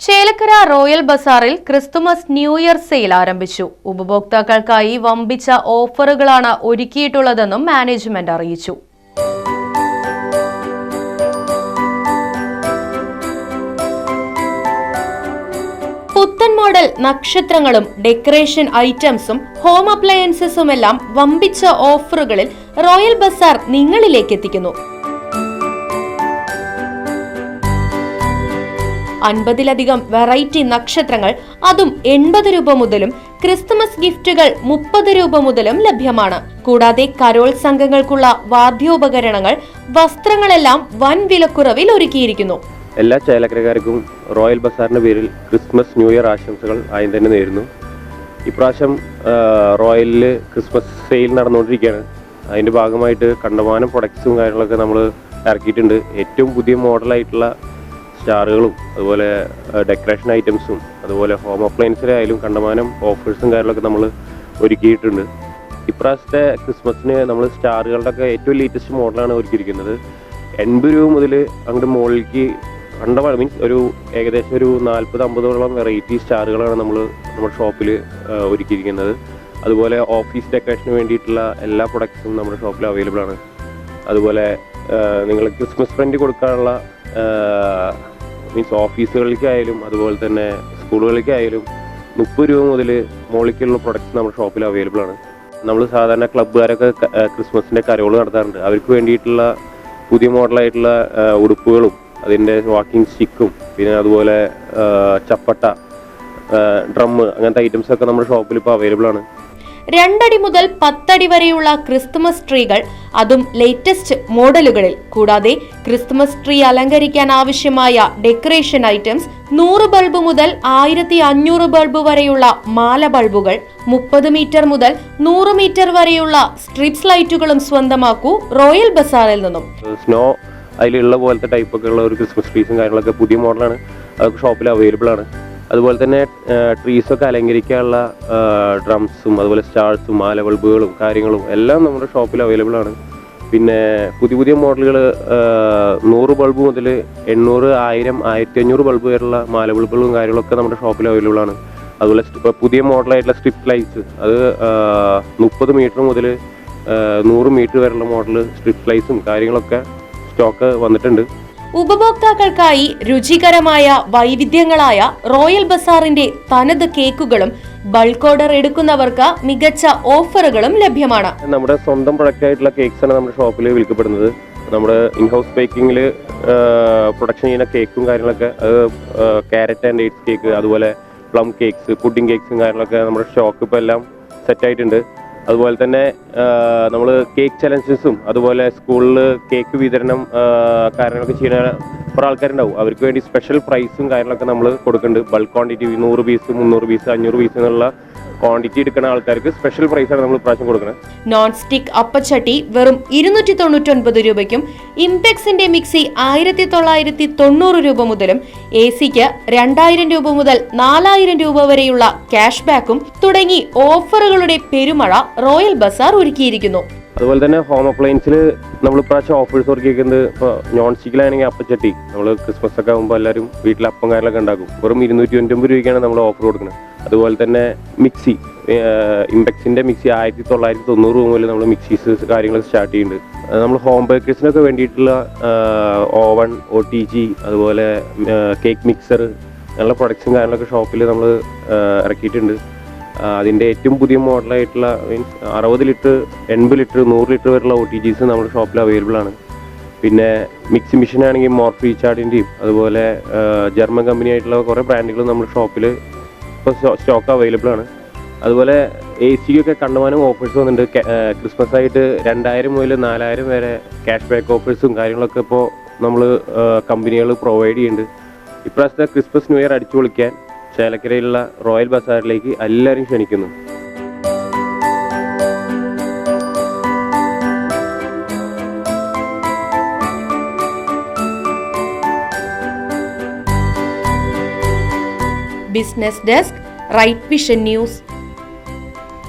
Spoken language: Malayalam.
ചേലക്കര റോയൽ ബസാറിൽ ക്രിസ്തുമസ് ന്യൂ ഇയർ സെയിൽ ആരംഭിച്ചു. ഉപഭോക്താക്കൾക്കായി വമ്പിച്ച ഓഫറുകളാണ് ഒരുക്കിയിട്ടുള്ളതെന്നും മാനേജ്മെന്റ് അറിയിച്ചു. പുത്തൻ മോഡൽ നക്ഷത്രങ്ങളും ഡെക്കറേഷൻ ഐറ്റംസും ഹോം അപ്ലയൻസസുമെല്ലാം വമ്പിച്ച ഓഫറുകളിൽ റോയൽ ബസാർ നിങ്ങളിലേക്ക് എത്തിക്കുന്നു. അൻപതിലധികം വെറൈറ്റി നക്ഷത്രങ്ങൾ അതും എൺപത് രൂപ മുതലും ക്രിസ്തുമസ് ഗിഫ്റ്റുകൾ മുപ്പത് രൂപ മുതലും ലഭ്യമാണ്. കൂടാതെ കരോൾ സംഘങ്ങൾക്കുള്ള വാദ്യോപകരണങ്ങൾ വസ്ത്രങ്ങളെല്ലാം വൻ വിലക്കുറവിൽ ഒരുക്കിയിരിക്കുന്നു. എല്ലാ ചേലക്കരക്കാർക്കും റോയൽ ബസാറിന്റെ പേരിൽ ക്രിസ്മസ് ന്യൂ ഇയർ ആശംസകൾ ആദ്യം തന്നെ നേരുന്നു. ഇപ്രാവശ്യം റോയലിൽ ക്രിസ്മസ് സെയിൽ നടന്നുകൊണ്ടിരിക്കുകയാണ്. അതിന്റെ ഭാഗമായിട്ട് കണ്ടമാനം പ്രൊഡക്ട്സും കാര്യങ്ങളൊക്കെ നമ്മൾ ഇറക്കിയിട്ടുണ്ട്. ഏറ്റവും പുതിയ മോഡലായിട്ടുള്ള സ്റ്റാറുകളും അതുപോലെ ഡെക്കറേഷൻ ഐറ്റംസും അതുപോലെ ഹോം അപ്ലയൻസിലായാലും കണ്ടമാനം ഓഫേഴ്സും കാര്യങ്ങളൊക്കെ നമ്മൾ ഒരുക്കിയിട്ടുണ്ട്. ഇപ്രാവശ്യത്തെ ക്രിസ്മസിന് നമ്മൾ സ്റ്റാറുകളുടെ ഒക്കെ ഏറ്റവും ലേറ്റസ്റ്റ് മോഡലാണ് ഒരുക്കിയിരിക്കുന്നത്. എൺപത് രൂപ മുതൽ അങ്ങോട്ട് മുകളിലേക്ക് കണ്ടമാനം മീൻസ് ഒരു ഏകദേശം ഒരു നാൽപ്പത് അമ്പതോളം വെറൈറ്റി സ്റ്റാറുകളാണ് നമ്മൾ നമ്മുടെ ഷോപ്പിൽ ഒരുക്കിയിരിക്കുന്നത്. അതുപോലെ ഓഫീസ് ഡെക്കറേഷന് വേണ്ടിയിട്ടുള്ള എല്ലാ പ്രൊഡക്ട്സും നമ്മുടെ ഷോപ്പിൽ അവൈലബിൾ ആണ്. അതുപോലെ നിങ്ങൾ ക്രിസ്മസ് ഫ്രണ്ട് കൊടുക്കാനുള്ള മീൻസ് ഓഫീസുകളിലേക്കായാലും അതുപോലെ തന്നെ സ്കൂളുകളിലേക്കായാലും മുപ്പത് രൂപ മുതൽ മോളിക്കുള്ള പ്രൊഡക്ട്സ് നമ്മുടെ ഷോപ്പിൽ അവൈലബിൾ ആണ്. നമ്മൾ സാധാരണ ക്ലബ്ബുകാരൊക്കെ ക്രിസ്മസിന്റെ കരകൾ നടത്താറുണ്ട്. അവർക്ക് വേണ്ടിയിട്ടുള്ള പുതിയ മോഡലായിട്ടുള്ള ഉടുപ്പുകളും അതിന്റെ വാക്കിംഗ് സ്റ്റിക്കും പിന്നെ അതുപോലെ ചപ്പട്ട ഡ്രമ്മ് അങ്ങനത്തെ ഐറ്റംസ് ഒക്കെ നമ്മുടെ ഷോപ്പിൽ ഇപ്പോൾ അവൈലബിൾ ആണ്. രണ്ടടി മുതൽ പത്തടി വരെയുള്ള ക്രിസ്തുമസ് ട്രീകൾ അതും ലേറ്റസ്റ്റ് മോഡലുകളിൽ. കൂടാതെ ക്രിസ്തുമസ് ട്രീ അലങ്കരിക്കാൻ ആവശ്യമായ ഡെക്കറേഷൻ ഐറ്റംസ് നൂറ് ബൾബ് മുതൽ ആയിരത്തി അഞ്ഞൂറ് ബൾബ് വരെയുള്ള മാല ബൾബുകൾ മുപ്പത് മീറ്റർ മുതൽ നൂറ് മീറ്റർ വരെയുള്ള സ്ട്രിപ്സ് ലൈറ്റുകളും സ്വന്തമാക്കൂ റോയൽ ബസാറിൽ നിന്നും. സ്നോ അതിലുള്ള പോലത്തെ ടൈപ്പ് ഒക്കെ ഉള്ള ഒരു ക്രിസ്മസ് ട്രീസും കാര്യങ്ങളൊക്കെ പുതിയ മോഡലാണ് അതൊക്കെ ഷോപ്പിൽ അവൈലബിൾ ആണ്. അതുപോലെ തന്നെ ട്രീസൊക്കെ അലങ്കരിക്കാനുള്ള ഡ്രംസും അതുപോലെ സ്റ്റാർസും മാല ബൾബുകളും കാര്യങ്ങളും എല്ലാം നമ്മുടെ ഷോപ്പിൽ അവൈലബിൾ ആണ്. പിന്നെ പുതിയ പുതിയ മോഡലുകൾ നൂറ് ബൾബ് മുതൽ എണ്ണൂറ് ആയിരം ആയിരത്തി അഞ്ഞൂറ് ബൾബ് വരെയുള്ള മാല ബൾബുകളും കാര്യങ്ങളൊക്കെ നമ്മുടെ ഷോപ്പിൽ അവൈലബിൾ ആണ്. അതുപോലെ പുതിയ മോഡലായിട്ടുള്ള സ്ട്രിപ്പ് ലൈറ്റ്സ് അത് മുപ്പത് മീറ്റർ മുതൽ നൂറ് മീറ്റർ വരെയുള്ള മോഡൽ സ്ട്രിപ്പ് ലൈറ്റ്സും കാര്യങ്ങളൊക്കെ സ്റ്റോക്ക് വന്നിട്ടുണ്ട്. ഉപഭോക്താക്കൾക്കായി രുചികരമായ വൈവിധ്യങ്ങളായ റോയൽ ബസാറിന്റെ തനത് കേക്കുകളും ബൾക്ക് ഓർഡർ എടുക്കുന്നവർക്ക് മികച്ച ഓഫറുകളും ലഭ്യമാണ്. നമ്മുടെ സ്വന്തം പ്രൊഡക്റ്റ് ആയിട്ടുള്ള കേക്ക്സ് ആണ് നമ്മുടെ ഷോപ്പിൽ വിൽക്കപ്പെടുന്നത്. നമ്മുടെ ഇൻഹൗസ് ബേക്കിംഗിൽ പ്രൊഡക്ഷൻ ചെയ്യുന്ന കേക്കും കാര്യങ്ങളൊക്കെ ക്യാരറ്റ് ആൻഡ് എയ്റ്റ് കേക്ക് അതുപോലെ പ്ലം കേക്ക്സ് പുഡിംഗ് കേക്ക്സും കാര്യങ്ങളൊക്കെ നമ്മുടെ ഷോക്ക് ഇപ്പോൾ എല്ലാം സെറ്റ് ആയിട്ടുണ്ട്. അതുപോലെ തന്നെ നമ്മൾ കേക്ക് ചലഞ്ചസും അതുപോലെ സ്കൂളിൽ കേക്ക് വിതരണം കാര്യങ്ങളൊക്കെ ചെയ്യുന്ന കുറേ ആൾക്കാരുണ്ടാവും. അവർക്ക് വേണ്ടി സ്പെഷ്യൽ പ്രൈസും കാര്യങ്ങളൊക്കെ നമ്മൾ കൊടുക്കുന്നുണ്ട് ബൾക്ക് ക്വാണ്ടിറ്റി നൂറ് പീസ് മുന്നൂറ് പീസ് അഞ്ഞൂറ് പീസ് എന്നുള്ള ക്വാണ്ടിറ്റി എടുക്കുന്ന ആൾക്കാർക്ക് സ്പെഷ്യൽ ആണ് നമ്മൾ പ്രാവശ്യം കൊടുക്കുന്നത് നോൺ സ്റ്റിക് അപ്പച്ചട്ടി വെറും ഇരുന്നൂറ്റി തൊണ്ണൂറ്റൊൻപത് രൂപയ്ക്കും ഇംപെക്സിന്റെ മിക്സി ആയിരത്തി തൊള്ളായിരത്തി തൊണ്ണൂറ് രൂപ മുതലും എ സിക്ക് രണ്ടായിരം രൂപ മുതൽ നാലായിരം രൂപ വരെയുള്ള ക്യാഷ് ബാക്കും തുടങ്ങി ഓഫറുകളുടെ പെരുമഴ റോയൽ ബസാർ ഒരുക്കിയിരിക്കുന്നു. അതുപോലെ തന്നെ ഹോം അപ്ലയൻസിൽ നമ്മൾ ഇപ്രാവശ്യം ഓഫേഴ്സ് ഒരുക്കിയിരിക്കുന്നത് ഇപ്പോൾ നോൺ സ്റ്റിക്കിലാണെങ്കിൽ അപ്പച്ചട്ടി. നമ്മൾ ക്രിസ്മസ് ഒക്കെ ആകുമ്പോൾ എല്ലാവരും വീട്ടിൽ അപ്പം കാര്യങ്ങളൊക്കെ ഉണ്ടാക്കും. വെറും ഇരുന്നൂറ്റി തൊണ്ണൂറ്റൊമ്പത് രൂപയ്ക്കാണ് നമ്മൾ ഓഫർ കൊടുക്കുന്നത് അതുപോലെ തന്നെ മിക്സി ഇമ്പക്സിന്റെ മിക്സി ആയിരത്തി തൊള്ളായിരത്തി തൊണ്ണൂറ് മുതൽ നമ്മൾ മിക്സീസ് കാര്യങ്ങളൊക്കെ സ്റ്റാർട്ട് ചെയ്യുന്നുണ്ട്. നമ്മൾ ഹോം ബേക്കേഴ്സിനൊക്കെ വേണ്ടിയിട്ടുള്ള ഓവൺ ഒ ടി ജി അതുപോലെ കേക്ക് മിക്സർ അങ്ങനെയുള്ള പ്രൊഡക്ട്സും കാര്യങ്ങളൊക്കെ ഷോപ്പിൽ നമ്മൾ ഇറക്കിയിട്ടുണ്ട്. അതിന്റെ ഏറ്റവും പുതിയ മോഡലായിട്ടുള്ള മീൻസ് അറുപത് ലിറ്റർ എൺപത് ലിറ്റർ നൂറ് ലിറ്റർ വരെയുള്ള ഒ ടി ജീസ് നമ്മുടെ ഷോപ്പിൽ അവൈലബിൾ ആണ്. പിന്നെ മിക്സി മെഷീൻ ആണെങ്കിൽ മോർഫ് റീചാർഡിന്റെയും അതുപോലെ ജർമ്മൻ കമ്പനി ആയിട്ടുള്ള കുറേ ബ്രാൻഡുകൾ നമ്മുടെ ഷോപ്പിൽ ഇപ്പോൾ സ്റ്റോക്ക് അവൈലബിൾ ആണ്. അതുപോലെ എ സിക്കൊക്കെ കണ്ടമാനം ഓഫേഴ്സ് വന്നിട്ടുണ്ട്. ക്രിസ്മസ് ആയിട്ട് രണ്ടായിരം മുതൽ നാലായിരം വരെ ക്യാഷ് ബാക്ക് ഓഫേഴ്സും കാര്യങ്ങളൊക്കെ ഇപ്പോൾ നമ്മൾ കമ്പനികൾ പ്രൊവൈഡ് ചെയ്യുന്നുണ്ട്. ഇപ്രാവശ്യത്തെ ക്രിസ്മസ് ന്യൂ ഇയർ അടിച്ചു പൊളിക്കാൻ ചേലക്കരയിലുള്ള റോയൽ ബസാറിലേക്ക് എല്ലാവരും ക്ഷണിക്കുന്നു. business desk right vision news